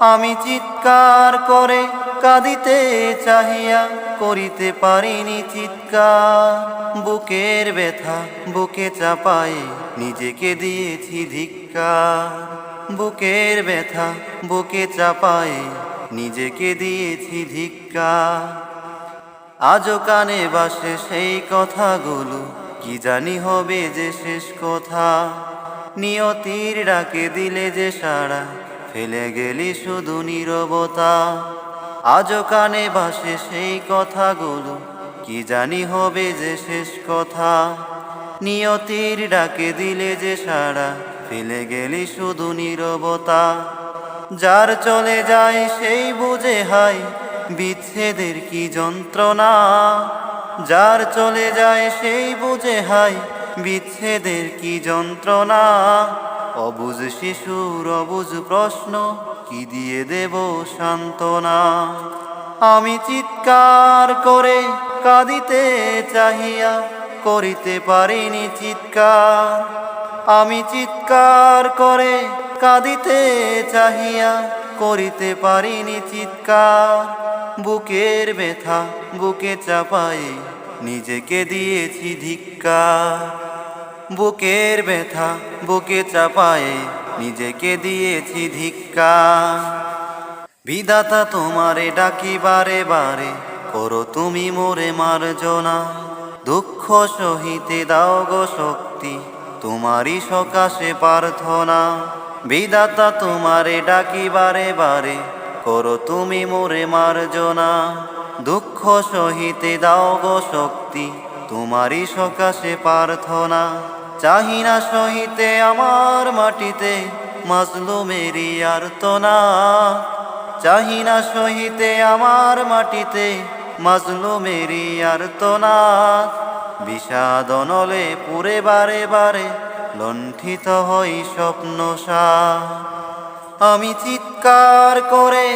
আমি চিৎকার করে কাঁদিতে চাহিয়া করিতে পারিনি চিৎকার। বুকের ব্যথা বুকে চাপায়ে নিজেকে দিয়েছি ধিক্কার। বুকের ব্যথা বুকে চাপায়ে নিজেকে দিয়েছি ধিক্কার। আজও কানে বাসে সেই কথাগুলো, কি জানি হবে যে শেষ কথা। নিয়তির ডাকে দিলে যে সাড়া ফেলে গেলি শুধু নীরবতা। আজও কানে বাসে সেই কথাগুলো, কি জানি হবে যে শেষ কথা। নিয়তির ডাকে দিলে যে সারা ফেলে গেলি শুধু নীরবতা। যার চলে যায় সেই বুঝে হাই, বিচ্ছেদের কি যন্ত্রণা। যার চলে যায় সেই বুঝে হাই, বিচ্ছেদের কি যন্ত্রণা। অবুঝ শিশুর অবুঝ প্রশ্ন, কি দিয়ে দেব সান্ত্বনা? আমি চিৎকার করে কাঁদিতে চাহিয়া করিতে পারিনি চিৎকার। আমি চিৎকার করে কাঁদিতে চাহিয়া করিতে পারিনি চিৎকার। বুকের ব্যথা বুকে চাপায়ে নিজেকে দিয়েছি ধিক্কার। বুকের ব্যথা বুকে চাপায়ে নিজেকে দিয়েছি ধিক্কার বিধাতা তোমারে ডাকি বারে বারে, করো তুমি মোরে মার্জনা। দুঃখ সহিতে দাও গো শক্তি, তোমারই সকাশে প্রার্থনা। বিধাতা তোমারে ডাকি বারে বারে, করো তুমি মোরে মার্জনা। দুঃখ সহিতে দাও গো শক্তি, তোমারই সকাশে প্রার্থনা। চাহি না সহিতে আমার মাটিতে মাজলুমেরি আর্তনা চাহি না। সহিতে আমার মাটিতে মাজলুমেরি আর্তনা বিষাদনলে পুরে বারে বারে লণ্ঠিত হই স্বপ্নসা আমি চিৎকার করে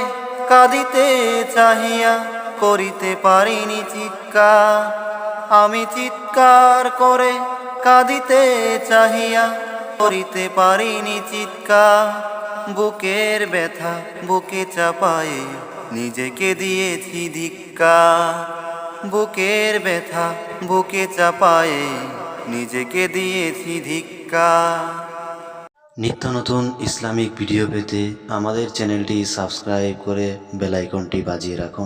কাঁদিতে চাহিয়া করিতে পারিনি চিৎকার। আমি চিৎকার করে কাঁদিতে চাহিয়া করিতে পারিনি চিৎকার। বুকের ব্যথা, বুকে চাপায়ে নিজেকে দিয়েছি ধিক্কার। বুকের ব্যথা, বুকে চাপায়ে নিজেকে দিয়েছি ধিক্কার। নিত্য নতুন ইসলামিক ভিডিও পেতে আমাদের চ্যানেলটি সাবস্ক্রাইব করে বেল আইকনটি বাজিয়ে রাখুন।